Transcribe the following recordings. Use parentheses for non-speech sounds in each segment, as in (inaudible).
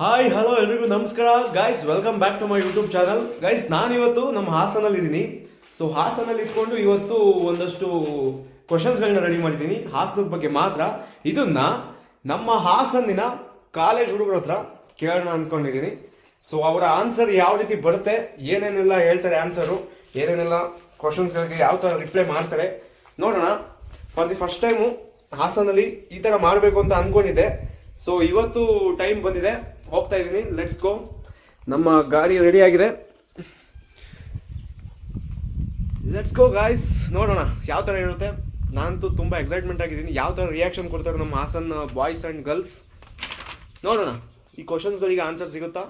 Hi hello ಎಲ್ರಿಗೂ ನಮಸ್ಕಾರ. Guys welcome back to my YouTube channel guys ನಾನಿವತ್ತು ನಮ್ಮ ಹಾಸನಲ್ಲಿ ಇದ್ದೀನಿ ಸೊ ಹಾಸನಲ್ಲಿ ಇಟ್ಕೊಂಡು ಇವತ್ತು ಒಂದಷ್ಟು ಕ್ವಶನ್ಸ್ಗಳನ್ನ ರೆಡಿ ಮಾಡಿದ್ದೀನಿ ಹಾಸನದ ಬಗ್ಗೆ ಮಾತ್ರ. ಇದನ್ನ ನಮ್ಮ ಹಾಸನಿನ ಕಾಲೇಜ್ ಹುಡುಗರ ಹತ್ರ ಕೇಳೋಣ ಅಂದ್ಕೊಂಡಿದ್ದೀನಿ ಸೊ ಅವರ ಆನ್ಸರ್ ಯಾವ ರೀತಿ ಬರುತ್ತೆ, ಏನೇನೆಲ್ಲ ಹೇಳ್ತಾರೆ ಆನ್ಸರು ಏನೇನೆಲ್ಲ ಕ್ವಶನ್ಸ್ಗಳಿಗೆ ಯಾವ ಥರ ರಿಪ್ಲೈ ಮಾಡ್ತಾರೆ, ನೋಡೋಣ. ಫಾರ್ ದಿ ಫಸ್ಟ್ ಟೈಮು ಹಾಸನಲ್ಲಿ ಈ ಥರ ಮಾಡಬೇಕು ಅಂತ ಅಂದ್ಕೊಂಡಿದ್ದೆ ಸೊ ಇವತ್ತು ಟೈಮ್ ಬಂದಿದೆ. ಹೋಗ್ತಾ ಇದ್ದೀನಿ. ಲೆಟ್ಸ್ ಗೋ ನಮ್ಮ ಗಾಡಿ ರೆಡಿ ಆಗಿದೆ. ಲೆಟ್ಸ್ ಗೋ ಗಾಯ್ಸ್ ನೋಡೋಣ ಯಾವ ಥರ ಇರುತ್ತೆ. ನಾನಂತೂ ತುಂಬ ಎಕ್ಸೈಟ್ಮೆಂಟ್ ಆಗಿದ್ದೀನಿ. ಯಾವ ಥರ ರಿಯಾಕ್ಷನ್ ಕೊಡ್ತಾರೆ ನಮ್ಮ ಹಾಸನ್ ಬಾಯ್ಸ್ ಆ್ಯಂಡ್ ಗರ್ಲ್ಸ್ ನೋಡೋಣ. ಈ ಕ್ವಶನ್ಸ್ಗಳಿಗೆ ಆನ್ಸರ್ ಸಿಗುತ್ತಾ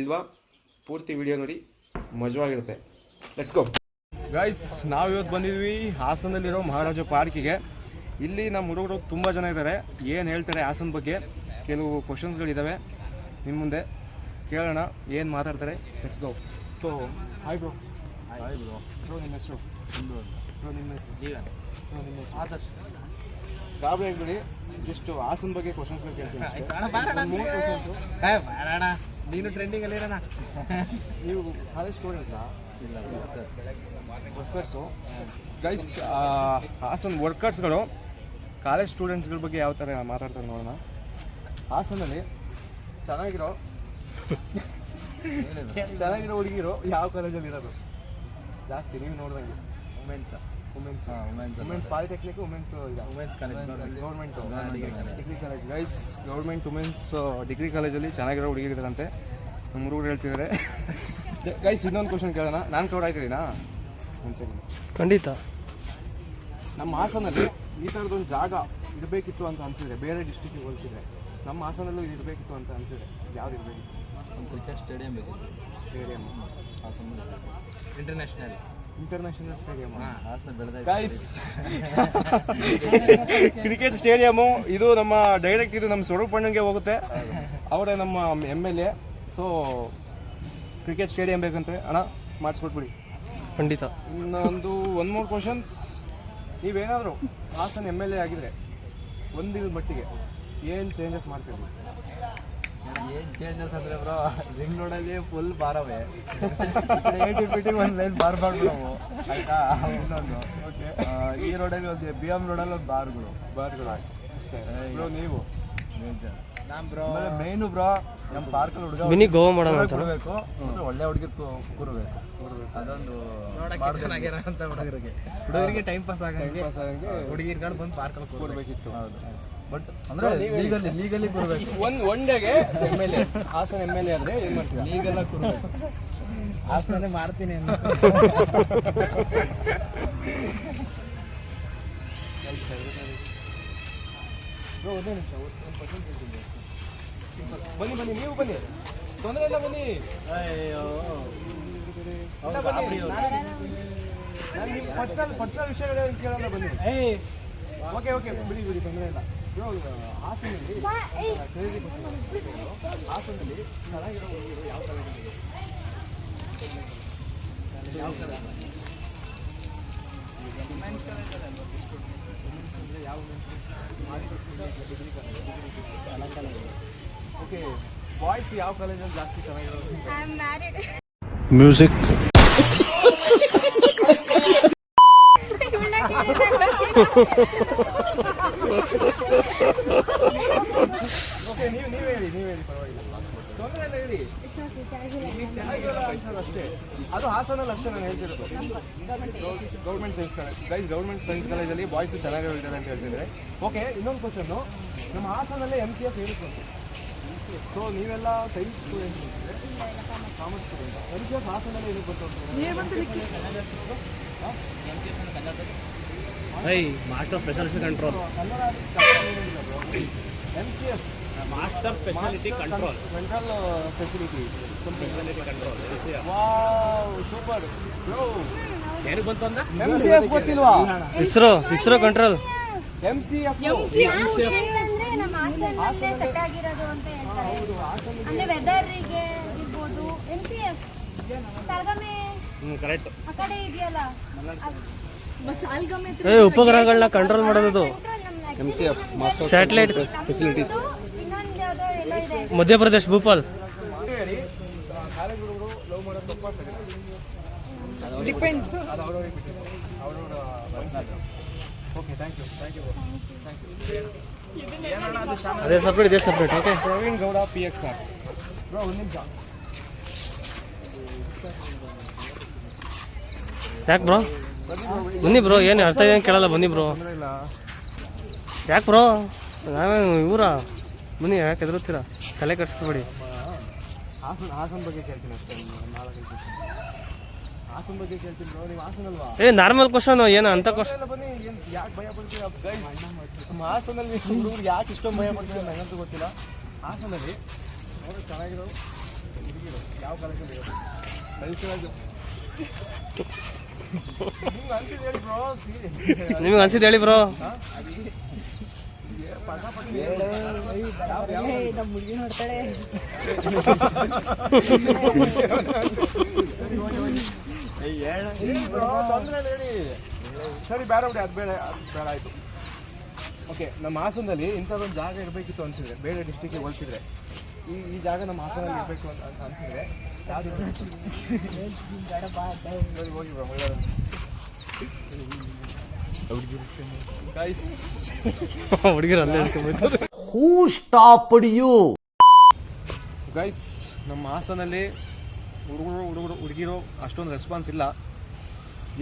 ಇಲ್ವಾ? ಪೂರ್ತಿ ವಿಡಿಯೋ ನೋಡಿ. ಮಜವಾಗಿರುತ್ತೆ. ಲೆಟ್ಸ್ ಗೋ ಗಾಯ್ಸ್ ನಾವು ಇವತ್ತು ಬಂದಿದ್ವಿ ಹಾಸನದಲ್ಲಿರೋ ಮಹಾರಾಜ ಪಾರ್ಕಿಗೆ. ಇಲ್ಲಿ ನಮ್ಮ ಹುಡುಗರು ತುಂಬ ಜನ ಇದ್ದಾರೆ ಏನು ಹೇಳ್ತಾರೆ ಹಾಸನ ಬಗ್ಗೆ? ಕೆಲವು ಕ್ವಶನ್ಸ್ಗಳಿದ್ದಾವೆ ನಿಮ್ಮ ಮುಂದೆ ಕೇಳೋಣ ಏನು ಮಾತಾಡ್ತಾರೆ? Let's go so hi bro hi bro bro ನಿಮ್ಮ ಹೆಸರು? ಬ್ರೋ ನಿಮ್ಮ ಹೆಸರು? ಜೀವನ್. ಬ್ರೋ ನಿಮ್ಮ ಹೆಸರು? ಆದರ್ಶ. ಗಾಬರಿ ಆಗ್ಬಿಡಿ. ಜಸ್ಟ್ ಹಾಸನ ಬಗ್ಗೆ ಕ್ವಶನ್ಸ್ಗಳು ಕೇಳ್ತೀನಿ ನೀನು ಟ್ರೆಂಡಿಂಗ್ ಅಲ್ಲಿ ಇರೋಣ ನೀವು ಕಾಲೇಜ್ ಸ್ಟೂಡೆಂಟ್ಸಾ ಇಲ್ಲ ವರ್ಕರ್ಸು ಗೈಸ್ ಹಾಸನ ವರ್ಕರ್ಸ್ಗಳು ಕಾಲೇಜ್ ಸ್ಟೂಡೆಂಟ್ಸ್ಗಳ ಬಗ್ಗೆ ಯಾವ ಥರ ಮಾತಾಡ್ತಾರೆ ನೋಡೋಣ. ಹಾಸನಲ್ಲಿ ಚೆನ್ನಾಗಿರೋ ಚೆನ್ನಾಗಿರೋ ಹುಡುಗಿರು ಯಾವ ಕಾಲೇಜಲ್ಲಿ ಇರೋದು? ಜಾಸ್ತಿ ನೀವು ನೋಡ್ದಂಗೆ. Women's women's women's women's polytechnic women's women's college government degree degree college guys government women's degree ಕಾಲೇಜಲ್ಲಿ ಚೆನ್ನಾಗಿರೋ ಹುಡುಗಿರಿದ್ದಾರಂತೆ ನಮ್ಮ ಹುಡುಗರು ಹೇಳ್ತಿದ್ದಾರೆ ಗೈಸ್ ಇನ್ನೊಂದು ಕ್ವಶನ್ ಕೇಳೋಣ. ನಾನು ಕ್ರೌಡ್ ಆಯ್ತಿದ್ದೀನಾ ಒಂದು ಸೆಕೆಂಡ್ ಖಂಡಿತ. ನಮ್ಮ ಹಾಸನಲ್ಲಿ ಈ ಥರದೊಂದು ಜಾಗ ಇರಬೇಕಿತ್ತು ಅಂತ ಅನಿಸಿದ್ರೆ ಬೇರೆ ಡಿಸ್ಟಿಕ್ಗೆ ಹೋಲಿಸಿದ್ರೆ. ನಮ್ಮ ಹಾಸನಲ್ಲೂ ಇದು ಇರಬೇಕಿತ್ತು ಅಂತ ಅನಿಸಿದೆ. ಯಾವ್ದು ಇರಬೇಕಿತ್ತು ಒಂದು ಕ್ರಿಕೆಟ್ ಸ್ಟೇಡಿಯಂ ಇದೆ stadium. Hassan international international stadium Hassan ಬೆಳೆದ ಗೈಸ್ ಕ್ರಿಕೆಟ್ ಸ್ಟೇಡಿಯಮು ಇದು ನಮ್ಮ ಡೈರೆಕ್ಟ್ ಇದು ನಮ್ಮ ಸ್ವರೂಪಣ್ಣಗೆ ಹೋಗುತ್ತೆ. ಅವರೇ ನಮ್ಮ M L A so cricket stadium ಬೇಕಂತೆ. ಅಣ್ಣ ಮಾಡಿಸ್ಕೊಟ್ಬಿಡಿ. ಖಂಡಿತ. ಇನ್ನೊಂದು ಒಂದು ಮೂರು ಕ್ವಶನ್ಸ್ ನೀವೇನಾದರೂ ಹಾಸನ ಎಂ ಎಲ್ ಎ ಆಗಿದ್ರೆ ಒಂದಿನ ಮಟ್ಟಿಗೆ ಏನು ಚೇಂಜಸ್ ಮಾಡ್ತೀವಿ ಏನು ಚೇಂಜಸ್ ಅಂದ್ರೆ ಬ್ರೋ ರಿಂಗ್ ರೋಡಲ್ಲಿ ಫುಲ್ ಬಾರವೇ. ಏಟಿ ಫೀಟಿಗೆ ಒಂದು ಲೈನ್ ಬಾರ್ ಮಾಡ್ಬಿಡವು ಆಯ್ತಾ? ಇನ್ನೊಂದು. ಈ ರೋಡಲ್ಲಿ ಒಂದು ಬಿ ಎಂ ರೋಡಲ್ಲಿ ಒಂದು ಬಾರ್ಗಳು. ಬಾರ್ಗಳು ಅಷ್ಟೇ. ಬ್ರೋ ನೀವು? ಮೇನು ಬ್ರೋ ನಮ್ಮ ಪಾರ್ಕಲ್ಲಿ ಹುಡುಗ ಮಿನಿ ಗೋವಾ ಮಾಡೋಣ ಕೊಡಬೇಕು ಅಂದ್ರೆ ಒಳ್ಳೆ ಹುಡುಗರು ಕೂರಬೇಕು. ಅದೊಂದು ಅಂತ ಹುಡುಗರಿಗೆ. ಹುಡುಗರಿಗೆ ಟೈಮ್ ಪಾಸ್ ಆಗಂಗೆ ಪಾಸ್ ಆಗಂಗೆ ಹುಡುಗಿರ್ಗಳು ಬಂದು ಪಾರ್ಕಲ್ಲಿ ಕೂರಬೇಕಿತ್ತು. ಹೌದು. ಬಟ್ ಅಂದ್ರೆ ಲೀಗಲಿ ಲೀಗಲಿ ಕೊಡಬೇಕು. ಒಂದು ಒನ್ ಡೇಗೆ M L A Hassan M L A ಆದ್ರೆ ಏನು ಮಾಡ್ತೀರಾ? ಲೀಗಲ್ಲ ಕೂರಬೇಕು ಆದ್ಮೇಲೆ (laughs) ಮಾಡ್ತೀನಿ ಅಂತ. ಒಂದೇ ನಿಮಿಷ ಒಂದು ಕ್ವಶನ್ ಕೇಳ್ತೀನಿ ಬನ್ನಿ ಬನ್ನಿ ನೀವು ಬನ್ನಿ. ತೊಂದರೆ ಇಲ್ಲ ಬನ್ನಿ. ಇಲ್ಲ ಬನ್ನಿ. ಪರ್ಸನಲ್ ಪರ್ಸನಲ್ ವಿಷಯಗಳನ್ನು ಕೇಳೋಣ ಬನ್ನಿ. ಓಕೆ ಓಕೆ ಬಿಡಿ ಬಿಡಿ ತೊಂದರೆ ಇಲ್ಲ. ಬ್ರೋ ಹಾಸನಲ್ಲಿ ಕ್ರೇಜಿ ಹಾಸನಲ್ಲಿ ಚೆನ್ನಾಗಿರೋ ಹುಡುಗರು ಯಾವ ಥರ ಇದ್ದಾರೆ? ಯಾವ ಥರ ಓಕೆ ಬಾಯ್ಸ್ ಯಾವ ಕಾಲೇಜಲ್ಲಿ ಜಾಸ್ತಿ ಚೆನ್ನಾಗಿರೋದು? I'm married. ಮ್ಯೂಸಿಕ್ (laughs) ಓಕೆ ನೀವು ನೀವು ಹೇಳಿ ನೀವು ಹೇಳಿ ಪರವಾಗಿಲ್ಲ ತೊಂದರೆ ಇಲ್ಲ ಹೇಳಿ ಈಗ ಚೆನ್ನಾಗಿರೋ ಆನ್ಸರ್ ಅಷ್ಟೇ ಅದು ಹಾಸನಲ್ಲಿ ಅಷ್ಟೇ ನಾನು ಹೇಳ್ತಿರೋದು government science college guys government science ಕಾಲೇಜಲ್ಲಿ ಬಾಯ್ಸು ಚೆನ್ನಾಗಿ ಹೇಳ್ತಾರೆ ಅಂತ ಹೇಳ್ತಿದ್ದಾರೆ ಓಕೆ ಇನ್ನೊಂದು ಕ್ವಶನ್ನು ನಮ್ಮ ಹಾಸನಲ್ಲೇ ಎಂ ಸಿ ಎಫ್ ಹೇಳುತ್ತೆ ಸೊ ನೀವೆಲ್ಲ science student commerce student M C F ಹಾಸನಲ್ಲೇ ಏನಕ್ಕೆ ಬರ್ತಾ I master speciality control M C master speciality control central facility speciality control wow super bro ಏನು ಬಂತು ಅಂದ? ಎಂ ಸಿ ಎಫ್ ಗೊತ್ತಿಲ್ವಾ? ISRO ISRO control M C F ಅಂದ್ರೆ ನಮ್ಮ ಹಾಸನಲ್ಲೇ set ಆಗಿರೋದು ಅಂತ ಹೇಳ್ತಾರೆ. ಅಂದ್ರೆ ವೆದರಿಗೆ ಇರ್ಬೋದು ಎಂ ಸಿ ಎಫ್ ಕರೆಕ್ಟ್ ಆ ಕಡೆ ಇದೆಯಲ್ಲ? ಮಸಾಲ್ಗಮೆ ಏ ಉಪಗ್ರಹಗಳನ್ನ ಕಂಟ್ರೋಲ್ ಮಾಡೋದು ಸ್ಯಾಟಲೈಟ್ ಫೆಸಿಲಿಟೀಸ್ ಇನ್ನೊಂದು ಯಾವುದೋ ಎಲ್ಲೋ ಇದೆ ಮಧ್ಯಪ್ರದೇಶ್ ಭೂಪಾಲ್ ಅದು ಅವ್ರವ್ರಿಗೆ ಬಿಟ್ಟಿದ್ದು ಅವ್ರವ್ರ okay thank you thank you ಅದೇ ಸಪ್ರೇಟ್ ಇದೇ separate okay Praveen Gowda P X R bro ಒಂದು ನಿಮಿಷ ಯಾಕೆ ಬ್ರೋ ಬನ್ನಿ ಬ್ರೋ ಏನು ಅರ್ಥ ಏನು ಕೇಳಲ್ಲ ಬನ್ನಿ ಬ್ರೋ. ಯಾಕೆ ಬ್ರೋ? ನಾವೇ ಇವರ? ಬನ್ನಿ ಯಾಕೆ ಎದುರುತ್ತೀರಾ ತಲೆ ಕಟ್ಸ್ಕೊಬೇಡಿ ಹಾಸನ್ ಹಾಸನ್ ಬಗ್ಗೆ ಕೇಳ್ತೀನಿ ಅಷ್ಟೇ ಒಂದು ನಾಲ್ಕೈದು question. ಬಗ್ಗೆ ಕೇಳ್ತೀನಿ ಬ್ರೋ ನೀವು ಹಾಸನ್ ಅಲ್ವಾ? ಏ ನಾರ್ಮಲ್ ಕ್ವಶನ್ ಏನು ಅಂತ ಕ್ವಶನ್ ಬನ್ನಿ ಯಾಕೆ ಭಯ ಪಡ್ತೀರಾ? ಗೈಸ್ ನಮ್ಮ ಹಾಸನಲ್ಲಿ ಹುಡುಗರು ಯಾಕೆ ಇಷ್ಟೊಂದು ಭಯ ಪಡ್ತೀರಾ ನನಗಂತೂ ಗೊತ್ತಿಲ್ಲ. ಹಾಸನಲ್ಲಿ ನೋಡಿ ಚೆನ್ನಾಗಿರೋ ಹುಡುಗಿರು ಯಾವ ಕಾಲೇಜಲ್ಲಿ ಇರೋದು ನಿಮ್ಗೆ ಅನ್ಸಿದ್ದು ಹೇಳಿ ಬ್ರೋ. ಸರಿ ಬೇರೆ ಬಿಡಿ, ಅದು ಬೇಡ ಅದು ಬೇಡ, ಆಯಿತು. ಓಕೆ ನಮ್ಮ ಹಾಸನದಲ್ಲಿ ಇಂಥದ್ದೊಂದು ಜಾಗ ಇರಬೇಕಿತ್ತು ಅನ್ಸಿದ್ರೆ, ಬೇರೆ ಡಿಸ್ಟಿಕ್ಗೆ ಹೋಲಿಸಿದ್ರೆ. ಈ ಈ ಜಾಗ ನಮ್ಮ ಹಾಸನಲ್ಲಿ ಇರಬೇಕು ಅಂತ ಅಂತ ಅನಿಸಿದ್ರೆ ಯಾವುದು? ಹೋಗಿ ಬ್ರೋ ಗೈಸ್ ಹುಡುಗಿರು ಅಲ್ಲೇ ಹೂ stopped you? ಗೈಸ್ ನಮ್ಮ ಹಾಸನಲ್ಲಿ ಹುಡುಗರು ಹುಡುಗರು ಹುಡುಗಿರು ಅಷ್ಟೊಂದು ರೆಸ್ಪಾನ್ಸ್ ಇಲ್ಲ.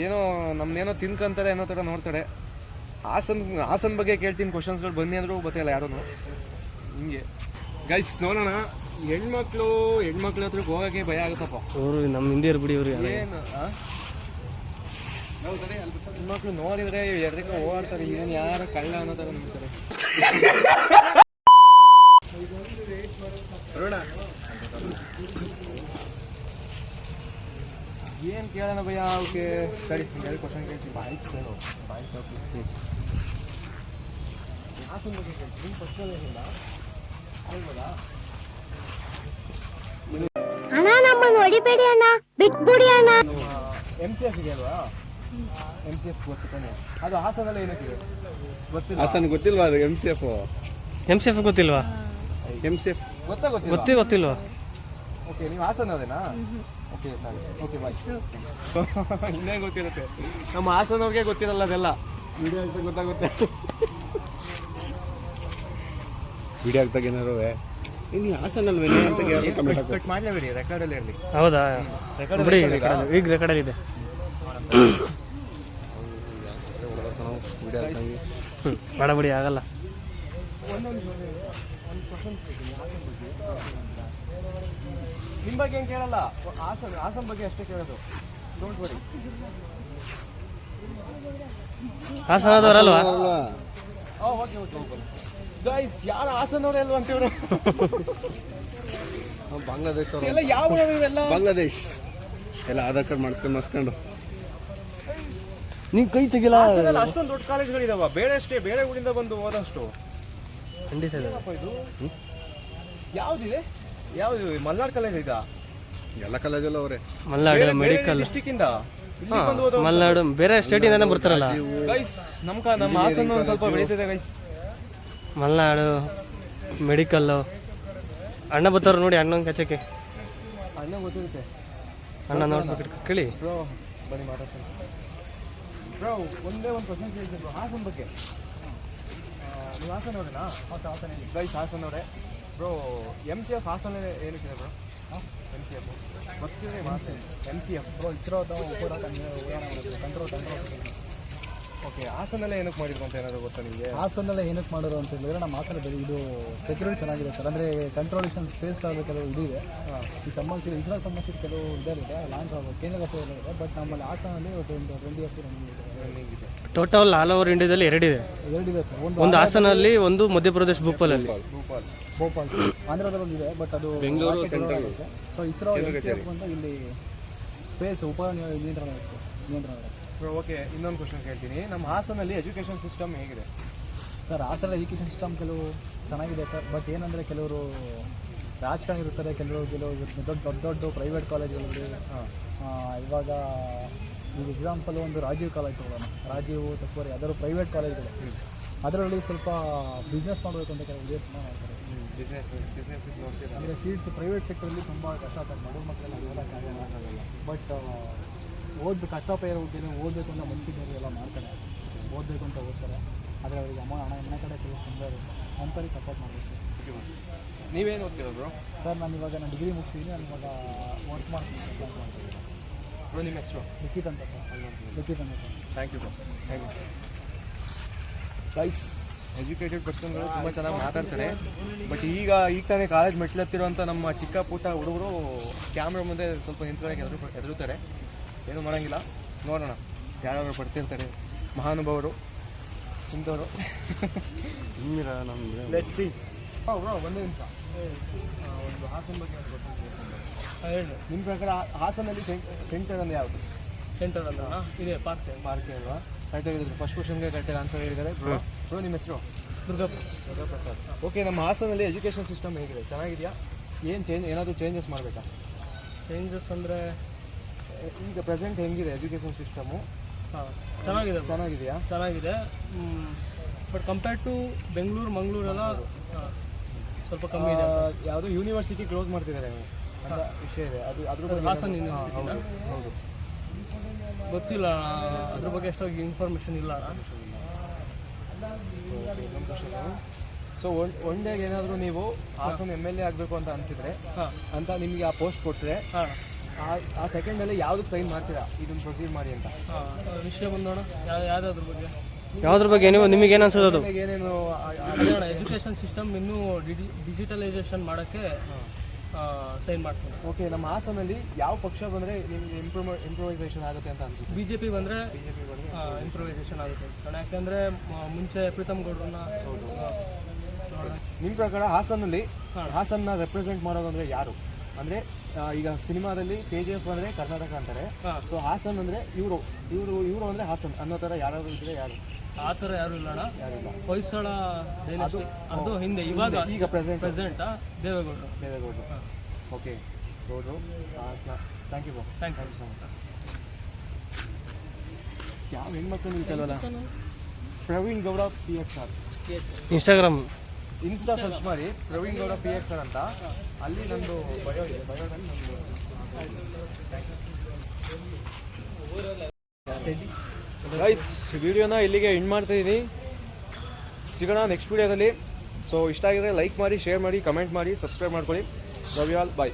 ಏನೋ ನಮ್ಮನ್ನೇನೋ ತಿನ್ಕಂತಾರೆ ಅನ್ನೋ ಥರ ನೋಡ್ತಾರೆ. ಹಾಸನ್ ಹಾಸನ್ ಬಗ್ಗೆ ಕೇಳ್ತೀನಿ ಕ್ವಶನ್ಸ್ಗಳು ಬನ್ನಿ ಅಂದರೂ ಗೊತ್ತಿಲ್ಲ ಯಾರೂ ಹಿಂಗೆ. ಗೈಸ್ ನೋಡೋಣ. ಹೆಣ್ಮಕ್ಳು ಹೆಣ್ಮಕ್ಳ ಹತ್ರ ಹೋಗಕ್ಕೆ ಭಯ ಆಗುತ್ತಪ್ಪ. ಅವರು ನಮ್ಮ ಹಿಂದೆ ಬಿಡಿ ಅವ್ರಿಗೆ ಏನು ಹೆಣ್ಮಕ್ಳು ನೋಡಿದ್ರೆ ಎದ್ರಿಗೆ ಓಡಾಡ್ತಾರೆ ಏನು ಯಾರು ಕಳ್ಳ ಅನ್ನೋ ಥರ ನೋಡ್ತಾರೆ. ಏನು ಕೇಳೋಣ ಭಯ ಅವಕ್ಕೆ? ಸರಿ ಎರಡು ಕ್ವಶನ್ ಕೇಳ್ತೀನಿ. ಬಾಯ್ ಕೇಳು. ಬಾಯ್ ಹಾಸನ ಯಾಕೆ ಕೇಳ್ತೀನಿ? ಫಸ್ಟ್ ಹೇಳ್ಬೋದಾ ಅಣ್ಣ ನಮ್ಮನ್ನು ಹೊಡಿಬೇಡಿ ಅಣ್ಣ. ಬಿಟ್ಬಿಡಿ ಅಣ್ಣ. ಎಂ ಸಿ ಎಫ್ ಇದೆ ಅಲ್ವಾ? ಎಂ ಸಿ ಎಫ್ ಗೊತ್ತಾನೆ ಅದು ಹಾಸನಲ್ಲಿ ಏನಕ್ಕಿದೆ ಗೊತ್ತಿಲ್ಲ ಹಾಸನ್ ಗೊತ್ತಿಲ್ವಾ ಅದು M C F M C F ಗೊತ್ತಿಲ್ವಾ? ಎಂ ಸಿ ಎಫ್ ಗೊತ್ತಾ ಗೊತ್ತಿಲ್ಲ ಗೊತ್ತಿ ಗೊತ್ತಿಲ್ವಾ? ಓಕೆ ನೀವು ಹಾಸನವರೇನಾ? ಓಕೆ ಸರಿ. ಓಕೆ ಬಾಯ್ ಇನ್ನೇ ಗೊತ್ತಿರುತ್ತೆ? ನಮ್ಮ ಹಾಸನವ್ರಿಗೆ ಗೊತ್ತಿರಲ್ಲ ಅದೆಲ್ಲ. ವಿಡಿಯೋ ಗೊತ್ತಾಗುತ್ತೆ. ವಿಡಿಯೋ ಆಗ್ತಾಗ ಏನಾರು ಇನ್ನು ಹಾಸನಲ್ಲಿ ಅಂತ ಯಾರು ಕಮೆಂಟ್ ಹಾಕೋ ಕಟ್ ಮಾಡಲೇಬೇಡಿ ರೆಕಾರ್ಡಲ್ಲಿ ಇರಲಿ ಹೌದಾ? ರೆಕಾರ್ಡ್ ಬಿಡಿ ರೆಕಾರ್ಡ್ ಈಗ ರೆಕಾರ್ಡಲ್ಲಿ ಇದೆ. ಬೇಡ ಬಿಡಿ ಆಗಲ್ಲ. ನಿಮ್ಮ ಬಗ್ಗೆ ಏನು ಕೇಳಲ್ಲ? ಹಾಸನ ಹಾಸನ ಬಗ್ಗೆ ಅಷ್ಟೇ ಕೇಳೋದು. Don't worry ಹಾಸನದವರಲ್ವಾ? ಗೈಸ್ ಯಾರು ಹಾಸನವ್ರೆ ಅಲ್ವಾ ಇವರು? ಬಾಂಗ್ಲಾದೇಶ ಎಲ್ಲ ಯಾವ ಇವೆಲ್ಲ ಬಾಂಗ್ಲಾದೇಶ್. ಎಲ್ಲ ಆಧಾರ್ ಕಾರ್ಡ್ ಮಾಡಿಸ್ಕೊಂಡು ಮಾಡಿಸ್ಕೊಂಡು. ನೀವು ಕೈ ತೆಗಿಲ್ಲ ಹಾಸನಲ್ಲಿ ಅಷ್ಟೊಂದು ದೊಡ್ಡ ಕಾಲೇಜ್ಗಳಿದಾವ ಬೇರೆ ಅಷ್ಟೇ ಬೇರೆ ಊರಿಂದ ಬಂದು ಹೋದಷ್ಟು. ಖಂಡಿತ ಇದೆ. ಏನಪ್ಪ ಇದು? ಯಾವ್ದಿದೆ? ಯಾವ್ದು ಮಲ್ನಾಡ್ ಕಾಲೇಜ್ ಇದಾ? ಎಲ್ಲ ಕಾಲೇಜಲ್ಲೂ ಅವರೇ. ಮಲ್ನಾಡ್ ಮೆಡಿಕಲ್ ಡಿಸ್ಟಿಕ್ ಇಂದ? ಮಲ್ನಾಡು ಬೇರೆ ಸ್ಟೇಟಿಂದಾನೆ ಬರ್ತಾರಲ್ಲ. ಗೈಸ್ ನಮ್ಮ ಕ ನಮ್ಮ ಹಾಸನ ಒಂದ್ ಸ್ವಲ್ಪ ಬೆಳೀತಿದೆ ಗೈಸ್ ಮಲ್ನಾಡು ಮೆಡಿಕಲ್ಲು ಅಣ್ಣ ಬರ್ತಾರ ನೋಡಿ ಅಣ್ಣನ ಕಚ್ಚಕ್ಕೆ ಅಣ್ಣ ಗೊತ್ತಿರುತ್ತೆ. ಅಣ್ಣ ನೋಡ್ಬೇಕು ಕೇಳಿ. ಬ್ರೋ ಬನ್ನಿ ಮಾತಾಡ್ಸೋಣ ಬ್ರೋ ಒಂದೇ ಒಂದು ಕ್ವಶನ್ ಕೇಳ್ತೀನಿ ಬ್ರೋ ಹಾಸನ ಬಗ್ಗೆ. ಆ, ನೀವು ಹಾಸನ ಅವರೇನಾ ಹಾಸನ ಗೈಸ್ ಹಾಸನ ಅವರೇ bro M C F Hassan ಏನಕ್ಕಿದೆ bro M C F ಗೊತ್ತಿದೆ M C F bro ISRO control okay ಹಾಸನಲ್ಲೇ ಏನಕ್ಕೆ ಮಾಡಿದ್ರು ಅಂತ ಏನಾದ್ರು ಗೊತ್ತಾ ನಿಮಗೆ? ಹಾಸನಲ್ಲೇ ಏನಕ್ಕೆ ಮಾಡೋದು ಅಂತ ಹೇಳಿದ್ರೆ ನಮ್ಮ ಹಾಸನ ಬೆಲೆ ಇದು ಸೆಕ್ಯೂರಿಟಿ ಚೆನ್ನಾಗಿದೆ ಸರ್. ಅಂದರೆ ಕಂಟ್ರೋಲೇಷನ್ ಸ್ಪೇಸ್ ಕೆಲವು ಇದು ಇದೆ ಈ ಸಂಬಂಧಿಸಿದ ಇಸ್ರೋ ಸಂಬಂಧಿಸಿದ ಕೆಲವು ಇದರಿದೆ ಲಾಂಚ್ ಆಗೋ ಕೇಂದ್ರ ಕಚೇರಿ ಇದೆ ಬಟ್ ನಮ್ಮಲ್ಲಿ ಹಾಸನಲ್ಲಿ ಒಂದು ಟ್ವೆಂಟಿ ಇಯರ್ಸ್ ರನ್ನಿಂಗ್ ಇದೆ. ಟೋಟಲ್ ಆಲ್ ಓವರ್ ಇಂಡಿಯಾದಲ್ಲಿ ಎರಡಿದೆ ಎರಡಿದೆ ಸರ್. ಒಂದು ಒಂದು ಹಾಸನಲ್ಲಿ ಒಂದು ಮಧ್ಯಪ್ರದೇಶ ಭೂಪಾಲಲ್ಲಿ. ಭೋಪಾಲ್ ಆಂಧ್ರದಲ್ಲಿ ಒಂದು ಇದೆ ಬಟ್ ಅದು ಬೆಂಗಳೂರು ಸೆಂಟರ್ ಸೊ ಇಸ್ರೋ ಅಂತ ಇಲ್ಲಿ ಸ್ಪೇಸ್ ಉಪ ನಿಯ- ನಿಯಂತ್ರಣ ಸರ್ ನಿಯಂತ್ರಣ ಓಕೆ ಇನ್ನೊಂದು ಕ್ವಶನ್ ಕೇಳ್ತೀನಿ. ನಮ್ಮ ಹಾಸನಲ್ಲಿ ಎಜುಕೇಷನ್ ಸಿಸ್ಟಮ್ ಹೇಗಿದೆ? ಸರ್ ಹಾಸನ ಎಜುಕೇಷನ್ ಸಿಸ್ಟಮ್ ಕೆಲವು ಚೆನ್ನಾಗಿದೆ ಸರ್ ಬಟ್ ಏನಂದರೆ ಕೆಲವರು ರಾಜಕಾರಣಿ ಇರ್ತಾರೆ ಕೆಲವರು ಕೆಲವು ದೊಡ್ಡ ದೊಡ್ಡ ದೊಡ್ಡ ಪ್ರೈವೇಟ್ ಕಾಲೇಜುಗಳಲ್ಲಿ ಇವಾಗ ಈಗ ಎಕ್ಸಾಂಪಲ್ ಒಂದು ರಾಜೀವ್ ಕಾಲೇಜ್ ತಗೊಳ್ಳೋಣ. ರಾಜೀವ್ ತಪ್ಪರಿ ಅದರ ಪ್ರೈವೇಟ್ ಕಾಲೇಜ್ಗಳು ಅದರಲ್ಲಿ ಸ್ವಲ್ಪ ಬಿಸ್ನೆಸ್ ಮಾಡಬೇಕು ಅಂತ ಕೆಲವು ಯೋಚನೆ ಮಾಡ್ತಾರೆ. ಬಿಸ್ನೆಸ್ ಬಿಸ್ನೆಸ್ ಅಂದರೆ ಸೀಟ್ಸ್ ಪ್ರೈವೇಟ್ ಸೆಕ್ಟರಲ್ಲಿ ತುಂಬ ಕಷ್ಟ ಆಗ್ತದೆ ಮಕ್ಕಳೆಲ್ಲ ಓದೋಕ್ಕಾಗಲ್ಲ ಬಟ್ ಕಷ್ಟ ಹೋಗ್ತೀನಿ ಓದಬೇಕು ಅಂತ ಮನಸ್ಸಿದ್ದವರು ಎಲ್ಲ ಮಾಡ್ತಾರೆ. ಓದಬೇಕು ಅಂತ ಓದ್ತಾರೆ. ಆದರೆ ಅವರಿಗೆ ಅಮ್ಮ ಹಣ ಮನೆ ಕಡೆ ಕೆಲವು ತೊಂದರೆ ಇರುತ್ತೆ ಅಂಥವ್ರಿಗೆ ಸಪೋರ್ಟ್ ಮಾಡಬೇಕು. ನೀವೇನು ಓದ್ತಿರೋದು ಸರ್ ನಾನು ಇವಾಗ ನಾನು ಡಿಗ್ರಿ ಮುಗಿಸಿದ್ದೀನಿ ನಾನು ಇವಾಗ ವರ್ಕ್ ಮಾಡ್ತೀನಿ ನಿಮ್ಮ ಹೆಸರು? ಲಿಖಿತ್ ಅಂತ ಸರ್ ಲಿಖಿತ್ ಅಂತ sir thank you thank you price educated ಪರ್ಸನ್ಗಳು ತುಂಬ ಚೆನ್ನಾಗಿ ಮಾತಾಡ್ತಾರೆ. ಬಟ್ ಈಗ ಈಗ ತಾನೇ ಕಾಲೇಜ್ ಮೆಟ್ಲತ್ತಿರುವಂಥ ನಮ್ಮ ಚಿಕ್ಕ ಪುಟ್ಟ ಹುಡುಗರು ಕ್ಯಾಮ್ರಾ ಮುಂದೆ ಸ್ವಲ್ಪ ನಿಂತ್ಕೊಳ್ಳೋಕೆ ಎದುರು ಹೆದರುತ್ತಾರೆ. ಏನು ಮಾಡೋಂಗಿಲ್ಲ. ನೋಡೋಣ. ಯಾರ್ಯಾರು ಪಡ್ತಿರ್ತಾರೆ ಮಹಾನುಭಾವರು ಇಂಥವರು. ಲೆಟ್ ಸಿ ಹಾಂ ಬ್ರೋ ಒಂದೇ ನಿಮಿಷ. ಒಂದು ಹಾಸನ ಬಗ್ಗೆ ಹೇಳಿ. ನಿಮ್ಮ ಪ್ರಕಾರ ಹಾಸನಲ್ಲಿ ಸೆಂಟರ್ ಅಂದ್ರೆ ಯಾವುದು? ಸೆಂಟರ್ ಅಂತ ಇದೆ ಪಾರ್ಕ್ ಮಾರ್ಕೆ ಅಲ್ವಾ? ಕರೆಕ್ಟಾಗಿ ಹೇಳಿದ್ರು ಫಸ್ಟ್ ಕ್ವಶನ್ಗೆ ಕರೆಕ್ಟಾಗಿ ಆನ್ಸರ್ ಹೇಳಿದ್ದಾರೆ. ಬ್ರೋ ಬ್ರೋ ನಿಮ್ಮ ಹೆಸರು? ದುರ್ಗಪ್ಪ ಸರ್ ಓಕೆ ನಮ್ಮ ಹಾಸನಲ್ಲಿ ಎಜುಕೇಷನ್ ಸಿಸ್ಟಮ್ ಹೇಗಿದೆ? ಚೆನ್ನಾಗಿದೆಯಾ? ಏನು ಚೇಂಜ್ ಏನಾದರೂ ಚೇಂಜಸ್ ಮಾಡಬೇಕಾ? ಚೇಂಜಸ್ ಅಂದರೆ ಈಗ ಪ್ರೆಸೆಂಟ್ ಹೆಂಗಿದೆ ಎಜುಕೇಷನ್ ಸಿಸ್ಟಮು? ಹಾಂ ಚೆನ್ನಾಗಿದೆ. ಚೆನ್ನಾಗಿದೆಯಾ? ಚೆನ್ನಾಗಿದೆ. ಬಟ್ ಕಂಪೇರ್ಡ್ ಟು ಬೆಂಗಳೂರು ಮಂಗಳೂರೆಲ್ಲ ಸ್ವಲ್ಪ ಕಮ್ಮಿ ಇದೆ. ಯಾವುದೋ ಯೂನಿವರ್ಸಿಟಿ ಕ್ಲೋಸ್ ಮಾಡ್ತಿದ್ದಾರೆ ಅಂತ ವಿಷಯ ಇದೆ. ಅದು ಅದ್ರ ಬಗ್ಗೆ ಹಾಸನ್ ಏನಾದ್ರು- ಹೌದು ಹೌದು. ಗೊತ್ತಿಲ್ಲ ಅದ್ರ ಬಗ್ಗೆ ಎಷ್ಟಾಗಿ ಇನ್ಫಾರ್ಮೇಷನ್ ಇಲ್ಲ. ಸೊ ಒನ್ ಒನ್ ಡೇಗೆ ಏನಾದರೂ ನೀವು ಹಾಸನ್ ಎಂ ಎಲ್ ಎ ಆಗಬೇಕು ಅಂತ ಅನಿಸಿದ್ರೆ ಹಾಂ. ಅಂತ ನಿಮಗೆ ಆ ಪೋಸ್ಟ್ ಕೊಟ್ಟರೆ ಹಾಂ. ಆ ಆ ಸೆಕೆಂಡಲ್ಲಿ ಯಾವುದಕ್ಕೆ ಸೈನ್ ಮಾಡ್ತೀರಾ? ಇದನ್ನು ಪ್ರೊಸೀಡ್ ಮಾಡಿ ಅಂತ. ವಿಷಯ ಬಂದೋಣ. ಯಾವ ಯಾವುದಾದ್ರ ಬಗ್ಗೆ? ಯಾವ್ದ್ರ ಬಗ್ಗೆ? ನೀವು ನಿಮಗೆ ಏನು ಅನ್ಸೋದು ಅದು ಏನೇನು ಅಣ್ಣ ಎಜುಕೇಷನ್ ಸಿಸ್ಟಮ್ ಇನ್ನೂ ಡಿಜಿ ಡಿಜಿಟಲೈಸೇಷನ್ ಮಾಡೋಕ್ಕೆ ಸೈನ್ ಮಾಡ್ತೀನಿ. ಓಕೆ ನಮ್ಮ ಹಾಸನಲ್ಲಿ ಯಾವ ಪಕ್ಷ ಬಂದರೆ ನಿಮ್ಗೆ ಇಂಪ್ರೂವ್ ಇಂಪ್ರೂವೈಸೇಷನ್ ಆಗುತ್ತೆ ಅಂತ ಅನ್ಸುತ್ತೆ? ಬಿ ಜೆ ಪಿ ಬಂದರೆ ಇಂಪ್ರೂವೈಸೇಷನ್ ಆಗುತ್ತೆ. ಅಣ್ಣ ಯಾಕೆಂದರೆ ಮುಂಚೆ ಪ್ರೀತಮ್ ಗೌಡ್ರನ್ನ ನಿಮ್ಮ ಪ್ರಕಾರ ಹಾಸನಲ್ಲಿ ಹಾಸನ್ನ ರೆಪ್ರೆಸೆಂಟ್ ಮಾಡೋದು ಅಂದರೆ ಯಾರು? ಅಂದರೆ ಈಗ ಸಿನಿಮಾದಲ್ಲಿ ಕೆ ಜಿ ಎಫ್ ಅಂದರೆ ಕರ್ನಾಟಕ ಅಂತಾರೆ. ಸೊ ಹಾಸನ್ ಅಂದರೆ ಇವರು ಇವರು ಇವರು ಅಂದರೆ ಹಾಸನ್. ಅನ್ನೋ ಥರ ಯಾರು ಇದ್ರೆ ಯಾರು? ಆ ಥರ ಯಾರು ಇಲ್ಲ ಅಣ್ಣ. ಹೊಯ್ಸಳ ಅದು ಹಿಂದೆ. ಇವಾಗ ಈಗ ಪ್ರೆಸೆಂಟ್ ಪ್ರೆಸೆಂಟ್ ದೇವೇಗೌಡರು. ದೇವೇಗೌಡರು. ಓಕೆ. ಗೌಡರು Hassan. Thank you thank you so much ಯಾವ ಹೆಣ್ಮಕ್ಳು ನಿಲ್ತಲ್ವಲ್ಲ Praveen Gowda P H R Instagram insta search ಮಾಡಿ ಪ್ರವೀಣ್ ಗೌಡ ಪಿ ಎಕ್ಸ್ ಅಂತ. ಅಲ್ಲಿ ನಂದು ಬಯೋ ಇದೆ. ಬಯೋಡಲ್ಲಿ ನಂದು ಗೈಸ್ ವಿಡಿಯೋನ ಇಲ್ಲಿಗೆ ಎಂಡ್ ಮಾಡ್ತಾ ಇದ್ದೀನಿ ಸಿಗೋಣ ನೆಕ್ಸ್ಟ್ ವಿಡಿಯೋದಲ್ಲಿ ಸೊ ಇಷ್ಟ ಆಗಿದ್ರೆ ಲೈಕ್ ಮಾಡಿ ಶೇರ್ ಮಾಡಿ ಕಮೆಂಟ್ ಮಾಡಿ ಸಬ್ಸ್ಕ್ರೈಬ್ ಮಾಡ್ಕೊಳ್ಳಿ. Ravi all bye